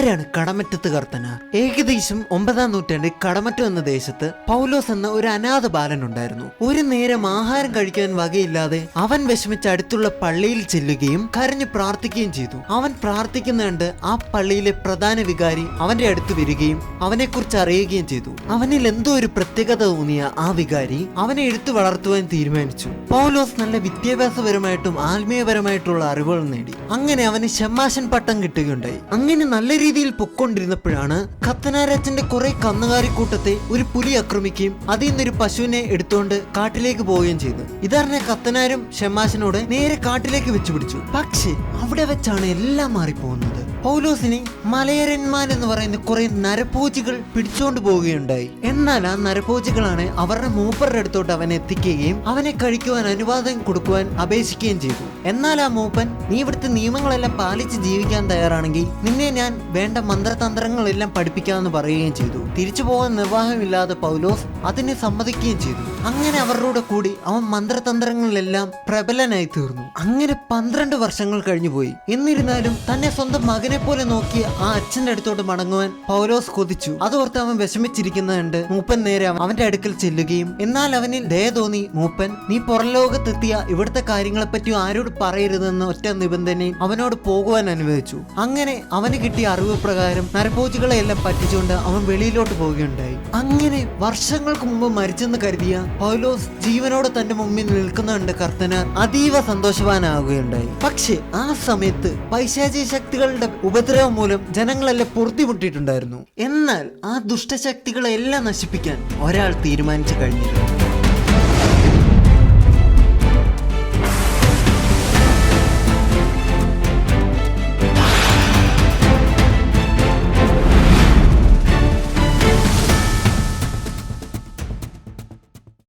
ആരാണ് കടമറ്റത്ത് കർത്തനാർ ഏകദേശം ഒമ്പതാം നൂറ്റാണ്ടിൽ കടമറ്റം എന്ന ദേശത്ത് പൗലോസ് എന്ന ഒരു അനാഥ ബാലനുണ്ടായിരുന്നു ഒരു നേരം ആഹാരം കഴിക്കാൻ വകയില്ലാതെ അവൻ വിഷമിച്ച് അടുത്തുള്ള പള്ളിയിൽ ചെല്ലുകയും കരഞ്ഞു പ്രാർത്ഥിക്കുകയും ചെയ്തു. അവൻ പ്രാർത്ഥിക്കുന്ന കണ്ട് ആ പള്ളിയിലെ പ്രധാന വികാരി അവന്റെ അടുത്ത് വരികയും അവനെക്കുറിച്ച് അറിയുകയും ചെയ്തു. അവനിൽ എന്തോ ഒരു പ്രത്യേകത തോന്നിയ ആ വികാരി അവനെ എടുത്തു വളർത്തുവാൻ തീരുമാനിച്ചു. പൗലോസ് നല്ല വിദ്യാഭ്യാസപരമായിട്ടും ആത്മീയപരമായിട്ടുള്ള അറിവുകൾ നേടി. അങ്ങനെ അവന് ഷമ്മാശൻ പട്ടം കിട്ടുകയുണ്ടായി. അങ്ങനെ നല്ല പൊക്കൊണ്ടിരുന്നപ്പോഴാണ് കത്തനാരാജന്റെ കുറെ കന്നുകാലിക്കൂട്ടത്തെ ഒരു പുലി ആക്രമിക്കുകയും അതിൽ നിന്നൊരു പശുവിനെ എടുത്തുകൊണ്ട് കാട്ടിലേക്ക് പോവുകയും ചെയ്തു. ഇതറിഞ്ഞ കത്തനാരും ഷമ്മാശനോട് നേരെ കാട്ടിലേക്ക് വെച്ചു പിടിച്ചു. പക്ഷേ അവിടെ വെച്ചാണ് എല്ലാം മാറിപ്പോകുന്നത്. പൗലോസിനെ മലയരന്മാർ എന്ന് പറയുന്ന കുറെ നരപൂജികൾ പിടിച്ചുകൊണ്ട് പോവുകയുണ്ടായി. എന്നാൽ ആ നരപൂജികളാണ് അവരുടെ മൂപ്പറുടെ അടുത്തോട്ട് അവനെ എത്തിക്കുകയും അവനെ കഴിക്കുവാൻ അനുവാദം കൊടുക്കുവാൻ അപേക്ഷിക്കുകയും ചെയ്തു. എന്നാൽ ആ മൂപ്പൻ നീ ഇവിടുത്തെ നിയമങ്ങളെല്ലാം പാലിച്ച് ജീവിക്കാൻ തയ്യാറാണെങ്കിൽ നിന്നെ ഞാൻ വേണ്ട മന്ത്രതന്ത്രങ്ങളെല്ലാം പഠിപ്പിക്കാമെന്ന് പറയുകയും ചെയ്തു. തിരിച്ചു പോകാൻ നിർവാഹമില്ലാതെ പൗലോസ് അതിനെ സമ്മതിക്കുകയും ചെയ്തു. അങ്ങനെ അവരുടെ കൂടി അവൻ മന്ത്രതന്ത്രങ്ങളിലെല്ലാം പ്രബലനായി തീർന്നു. അങ്ങനെ പന്ത്രണ്ട് വർഷങ്ങൾ കഴിഞ്ഞുപോയി എന്നിരുന്നാലും തന്നെ സ്വന്തം മകനെ പോലെ നോക്കി ആ അച്ഛന്റെ അടുത്തോട്ട് മടങ്ങുവാൻ പൗലോസ് കൊതിച്ചു. അതോർത്ത് അവൻ വിഷമിച്ചിരിക്കുന്നതുണ്ട് മൂപ്പൻ നേരെ അവന്റെ അടുക്കൽ ചെല്ലുകയും എന്നാൽ അവനിൽ ദയ തോന്നി മൂപ്പൻ. നീ പുറലോകത്തെത്തിയ ഇവിടുത്തെ കാര്യങ്ങളെപ്പറ്റി ആരോട് പറയരുതെന്ന് ഒറ്റ നിബന്ധനയും അവനോട് പോകുവാൻ അനുവദിച്ചു. അങ്ങനെ അവന് കിട്ടിയ അറിവ് പ്രകാരം നരഭോജികളെ എല്ലാം പറ്റിച്ചുകൊണ്ട് അവൻ വെളിയിലോട്ട് പോവുകയുണ്ടായി. അങ്ങനെ വർഷങ്ങൾക്ക് മുമ്പ് മരിച്ചെന്ന് കരുതിയ പൗലോസ് ജീവനോടെ തന്റെ മുമ്പിൽ നിൽക്കുന്നുണ്ട് കർത്തനാർ അതീവ സന്തോഷവാനാവുകയുണ്ടായി. പക്ഷെ ആ സമയത്ത് പൈശാചിക ശക്തികളുടെ ഉപദ്രവം മൂലം ജനങ്ങളെല്ലാം പൊറുത്തിമുട്ടിയിട്ടുണ്ടായിരുന്നു എന്നാൽ ആ ദുഷ്ടശക്തികളെ എല്ലാം നശിപ്പിക്കാൻ ഒരാൾ തീരുമാനിച്ചു കഴിഞ്ഞിരുന്നു.